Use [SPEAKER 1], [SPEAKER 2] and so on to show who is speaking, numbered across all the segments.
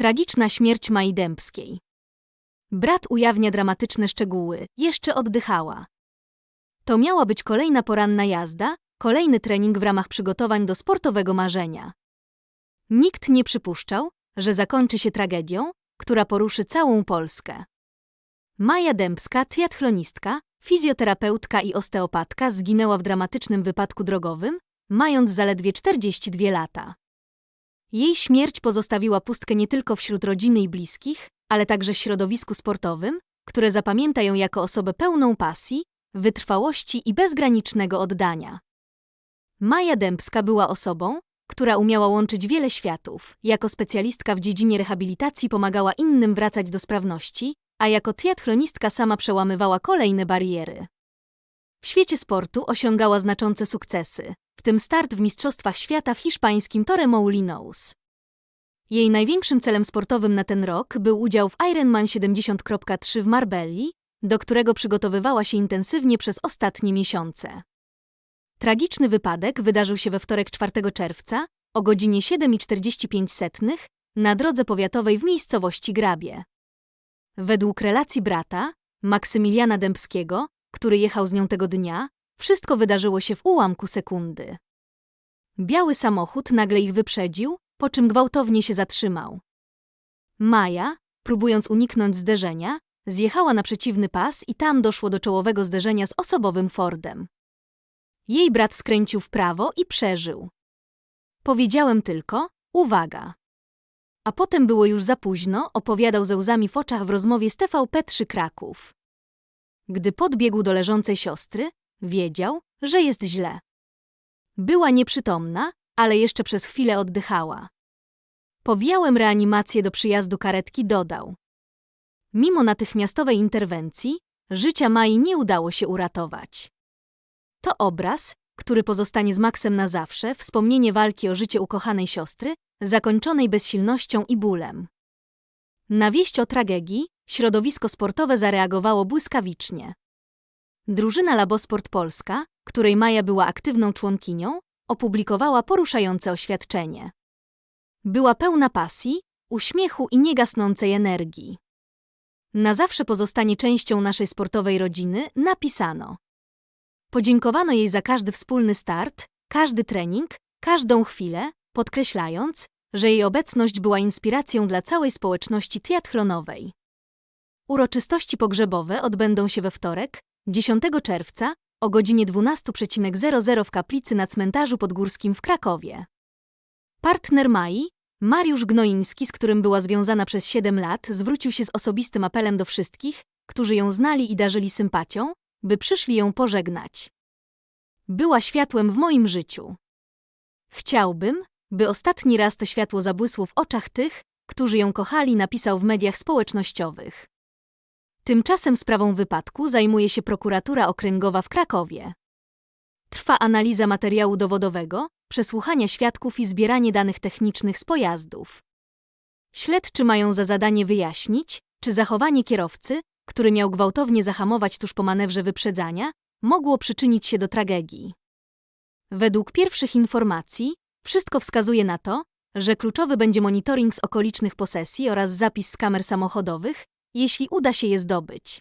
[SPEAKER 1] Tragiczna śmierć Mai Dębskiej. Brat ujawnia dramatyczne szczegóły. Jeszcze oddychała. To miała być kolejna poranna jazda, kolejny trening w ramach przygotowań do sportowego marzenia. Nikt nie przypuszczał, że zakończy się tragedią, która poruszy całą Polskę. Maja Dębska, triathlonistka, fizjoterapeutka i osteopatka zginęła w dramatycznym wypadku drogowym, mając zaledwie 42 lata. Jej śmierć pozostawiła pustkę nie tylko wśród rodziny i bliskich, ale także w środowisku sportowym, które zapamięta ją jako osobę pełną pasji, wytrwałości i bezgranicznego oddania. Maja Dębska była osobą, która umiała łączyć wiele światów. Jako specjalistka w dziedzinie rehabilitacji pomagała innym wracać do sprawności, a jako triathlonistka sama przełamywała kolejne bariery. W świecie sportu osiągała znaczące sukcesy, w tym start w Mistrzostwach Świata w hiszpańskim Torremolinos. Jej największym celem sportowym na ten rok był udział w Ironman 70.3 w Marbelli, do którego przygotowywała się intensywnie przez ostatnie miesiące. Tragiczny wypadek wydarzył się we wtorek 4 czerwca o godzinie 7.45 na drodze powiatowej w miejscowości Grabie. Według relacji brata, Maksymiliana Dębskiego, który jechał z nią tego dnia, wszystko wydarzyło się w ułamku sekundy. Biały samochód nagle ich wyprzedził, po czym gwałtownie się zatrzymał. Maja, próbując uniknąć zderzenia, zjechała na przeciwny pas i tam doszło do czołowego zderzenia z osobowym Fordem. Jej brat skręcił w prawo i przeżył. Powiedziałem tylko, uwaga. A potem było już za późno, opowiadał ze łzami w oczach w rozmowie z TVP3 Kraków. Gdy podbiegł do leżącej siostry, wiedział, że jest źle. Była nieprzytomna, ale jeszcze przez chwilę oddychała. Powijałem reanimację do przyjazdu karetki, dodał. Mimo natychmiastowej interwencji, życia Mai nie udało się uratować. To obraz, który pozostanie z Maxem na zawsze, wspomnienie walki o życie ukochanej siostry, zakończonej bezsilnością i bólem. Na wieść o tragedii środowisko sportowe zareagowało błyskawicznie. Drużyna Labosport Polska, której Maja była aktywną członkinią, opublikowała poruszające oświadczenie. Była pełna pasji, uśmiechu i niegasnącej energii. Na zawsze pozostanie częścią naszej sportowej rodziny, napisano. Podziękowano jej za każdy wspólny start, każdy trening, każdą chwilę, podkreślając, że jej obecność była inspiracją dla całej społeczności triathlonowej. Uroczystości pogrzebowe odbędą się we wtorek, 10 czerwca o godzinie 12.00 w kaplicy na cmentarzu podgórskim w Krakowie. Partner Mai, Mariusz Gnoiński, z którym była związana przez 7 lat, zwrócił się z osobistym apelem do wszystkich, którzy ją znali i darzyli sympatią, by przyszli ją pożegnać. Była światłem w moim życiu. Chciałbym, by ostatni raz to światło zabłysło w oczach tych, którzy ją kochali, napisał w mediach społecznościowych. Tymczasem sprawą wypadku zajmuje się prokuratura okręgowa w Krakowie. Trwa analiza materiału dowodowego, przesłuchania świadków i zbieranie danych technicznych z pojazdów. Śledczy mają za zadanie wyjaśnić, czy zachowanie kierowcy, który miał gwałtownie zahamować tuż po manewrze wyprzedzania, mogło przyczynić się do tragedii. Według pierwszych informacji, wszystko wskazuje na to, że kluczowy będzie monitoring z okolicznych posesji oraz zapis z kamer samochodowych, jeśli uda się je zdobyć.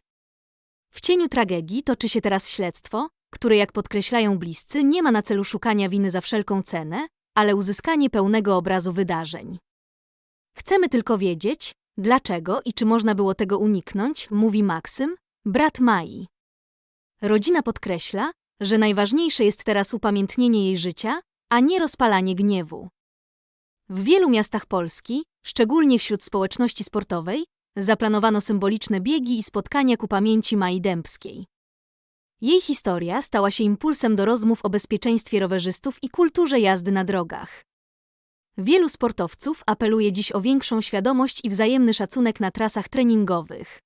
[SPEAKER 1] W cieniu tragedii toczy się teraz śledztwo, które, jak podkreślają bliscy, nie ma na celu szukania winy za wszelką cenę, ale uzyskanie pełnego obrazu wydarzeń. Chcemy tylko wiedzieć, dlaczego i czy można było tego uniknąć, mówi Maksym, brat Mai. Rodzina podkreśla, że najważniejsze jest teraz upamiętnienie jej życia, a nie rozpalanie gniewu. W wielu miastach Polski, szczególnie wśród społeczności sportowej, zaplanowano symboliczne biegi i spotkania ku pamięci Mai Dębskiej. Jej historia stała się impulsem do rozmów o bezpieczeństwie rowerzystów i kulturze jazdy na drogach. Wielu sportowców apeluje dziś o większą świadomość i wzajemny szacunek na trasach treningowych.